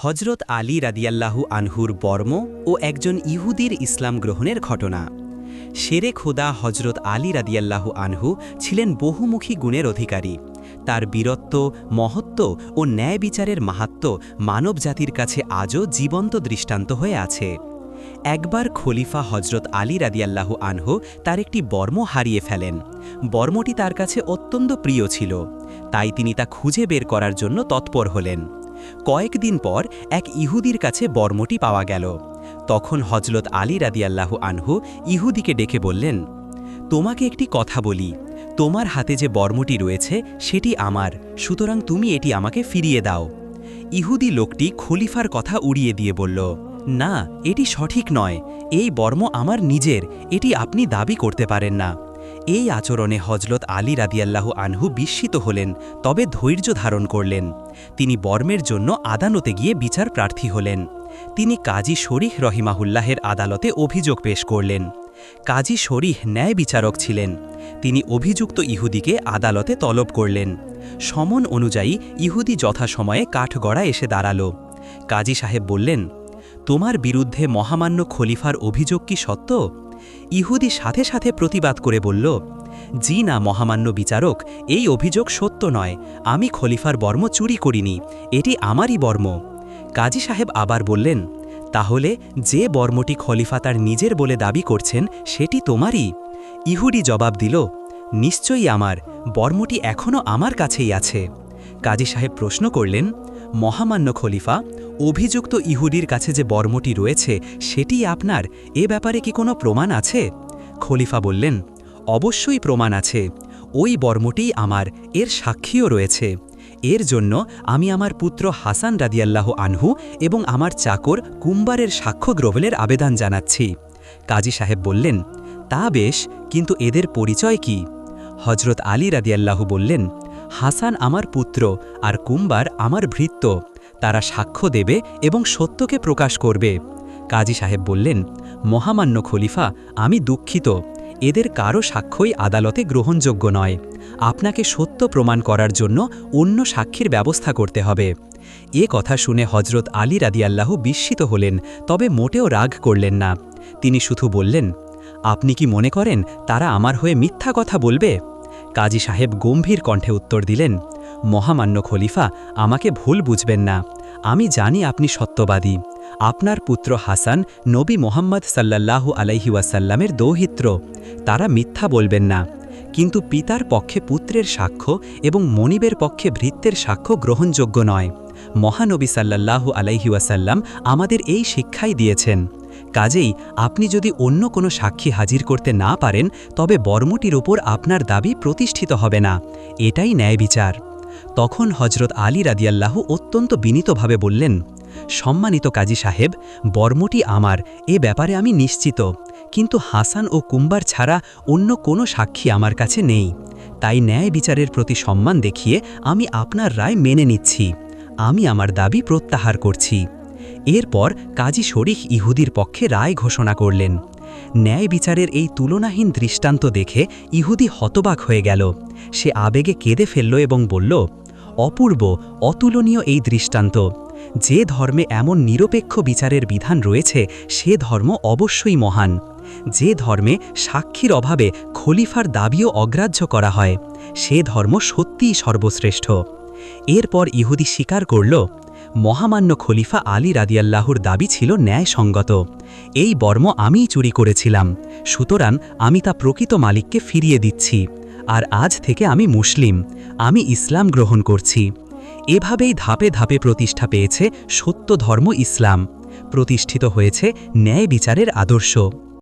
হজরত আলী রাদিয়াল্লাহু আনহুর বর্ম ও একজন ইহুদির ইসলাম গ্রহণের ঘটনা। শেরে খোদা হজরত আলী রাদিয়াল্লাহু আনহু ছিলেন বহুমুখী গুণের অধিকারী। তার বীরত্ব, মহত্ব ও ন্যায় বিচারের মাহাত্ম মানব জাতির কাছে আজও জীবন্ত দৃষ্টান্ত হয়ে আছে। একবার খলিফা হজরত আলী রাদিয়াল্লাহু আনহু তার একটি বর্ম হারিয়ে ফেলেন। বর্মটি তার কাছে অত্যন্ত প্রিয় ছিল। তাই তিনি তা খুঁজে বের করার জন্য তৎপর হলেন। কয়েকদিন পর এক ইহুদির কাছে বর্মটি পাওয়া গেল। তখন হজরত আলী রাদিয়াল্লাহু আনহু ইহুদিকে ডেকে বললেন, তোমাকে একটি কথা বলি। তোমার হাতে যে বর্মটি রয়েছে, সেটি আমার। সুতরাং তুমি এটি আমাকে ফিরিয়ে দাও। ইহুদি লোকটি খলিফার কথা উড়িয়ে দিয়ে বলল, না, এটি সঠিক নয়। এই বর্ম আমার নিজের। এটি আপনি দাবি করতে পারেন না। এই আচরণে হজরত আলী রাদিয়াল্লাহু আনহু বিস্মিত হলেন, তবে ধৈর্য ধারণ করলেন। তিনি বর্মের জন্য আদালতে গিয়ে বিচার প্রার্থী হলেন। তিনি কাজী শরীহ রহিমাহুল্লাহের আদালতে অভিযোগ পেশ করলেন। কাজী শরীহ ন্যায় বিচারক ছিলেন। তিনি অভিযুক্ত ইহুদিকে আদালতে তলব করলেন। সমন অনুযায়ী ইহুদি যথাসময়ে কাঠগড়া এসে দাঁড়াল। কাজী সাহেব বললেন, তোমার বিরুদ্ধে মহামান্য খলিফার অভিযোগ কি সত্য? ইহুদি সাথে সাথে প্রতিবাদ করে বলল, জি না, মহামান্য বিচারক, এই অভিযোগ সত্য নয়। আমি খলিফার বর্ম চুরি করিনি, এটি আমারই বর্ম। কাজী সাহেব আবার বললেন, তাহলে যে বর্মটি খলিফা তার নিজের বলে দাবি করছেন, সেটি তোমারই? ইহুদি জবাব দিল, নিশ্চয়ই আমার, বর্মটি এখনও আমার কাছেই আছে। কাজী সাহেব প্রশ্ন করলেন, মহামান্য খলিফা, অভিযুক্ত ইহুদির কাছে যে বর্মটি রয়েছে, সেটি আপনার? এ ব্যাপারে কি কোনো প্রমাণ আছে? খলিফা বললেন, অবশ্যই প্রমাণ আছে। ওই বর্মটিই আমার, এর সাক্ষীও রয়েছে। এর জন্য আমি আমার পুত্র হাসান রাদিয়াল্লাহ আনহু এবং আমার চাকর কুম্বারের সাক্ষ্য গ্রহণের আবেদন জানাচ্ছি। কাজী সাহেব বললেন, তা বেশ, কিন্তু এদের পরিচয় কি? হজরত আলী রাদিয়াল্লাহু বললেন হাসান আমার পুত্র আর কুম্বার আমার ভৃত্য। তারা সাক্ষ্য দেবে এবং সত্যকে প্রকাশ করবে। কাজী সাহেব বললেন, মহামান্য খলিফা, আমি দুঃখিত। এদের কারও সাক্ষ্যই আদালতে গ্রহণযোগ্য নয়। আপনাকে সত্য প্রমাণ করার জন্য অন্য সাক্ষীর ব্যবস্থা করতে হবে। এ কথা শুনে হজরত আলী রাদিয়াল্লাহু বিস্মিত হলেন, তবে মোটেও রাগ করলেন না। তিনি শুধু বললেন, আপনি কি মনে করেন তারা আমার হয়ে মিথ্যা কথা বলবে? কাজী সাহেব গম্ভীর কণ্ঠে উত্তর দিলেন, মহামান্য খলিফা, আমাকে ভুল বুঝবেন না। আমি জানি আপনি সত্যবাদী। আপনার পুত্র হাসান নবী মোহাম্মদ সাল্লাল্লাহু আলাইহি ওয়াসাল্লামের দৌহিত্র। তারা মিথ্যা বলবেন না। কিন্তু পিতার পক্ষে পুত্রের সাক্ষ্য এবং মনিবের পক্ষে ভৃত্যের সাক্ষ্য গ্রহণযোগ্য নয়। মহানবী সাল্লাল্লাহু আলাইহি ওয়াসাল্লাম আমাদের এই শিক্ষাই দিয়েছেন। কাজেই আপনি যদি অন্য কোনো সাক্ষী হাজির করতে না পারেন, তবে বর্মটির ওপর আপনার দাবি প্রতিষ্ঠিত হবে না। এটাই ন্যায় বিচার। তখন হজরত আলী রাদিয়াল্লাহ অত্যন্ত বিনীতভাবে বললেন, সম্মানিত কাজী সাহেব, বর্মটি আমার, এ ব্যাপারে আমি নিশ্চিত। কিন্তু হাসান ও কুম্বার ছাড়া অন্য কোনো সাক্ষী আমার কাছে নেই। তাই ন্যায় বিচারের প্রতি সম্মান দেখিয়ে আমি আপনার রায় মেনে নিচ্ছি। আমি আমার দাবি প্রত্যাহার করছি। এরপর কাজী শরীফ ইহুদির পক্ষে রায় ঘোষণা করলেন। ন্যায় বিচারের এই তুলনাহীন দৃষ্টান্ত দেখে ইহুদি হতবাক হয়ে গেল। সে আবেগে কেঁদে ফেলল এবং বলল, অপূর্ব, অতুলনীয় এই দৃষ্টান্ত। যে ধর্মে এমন নিরপেক্ষ বিচারের বিধান রয়েছে, সে ধর্ম অবশ্যই মহান। যে ধর্মে সাক্ষীর অভাবে খলিফার দাবিও অগ্রাহ্য করা হয়, সে ধর্ম সত্যিই সর্বশ্রেষ্ঠ। এরপর ইহুদি স্বীকার করল মহামান্য খলিফা আলী রাদিয়াল্লাহুর দাবি ছিল ন্যায়সঙ্গত। এই বর্ম আমিই চুরি করেছিলাম, সুতরাং আমি তা প্রকৃত মালিককে ফিরিয়ে দিচ্ছি, আর আজ থেকে আমি মুসলিম, আমি ইসলাম গ্রহণ করছি। এভাবেই ধাপে ধাপে প্রতিষ্ঠা পেয়েছে সত্য ধর্ম ইসলাম, প্রতিষ্ঠিত হয়েছে ন্যায় বিচারের আদর্শ।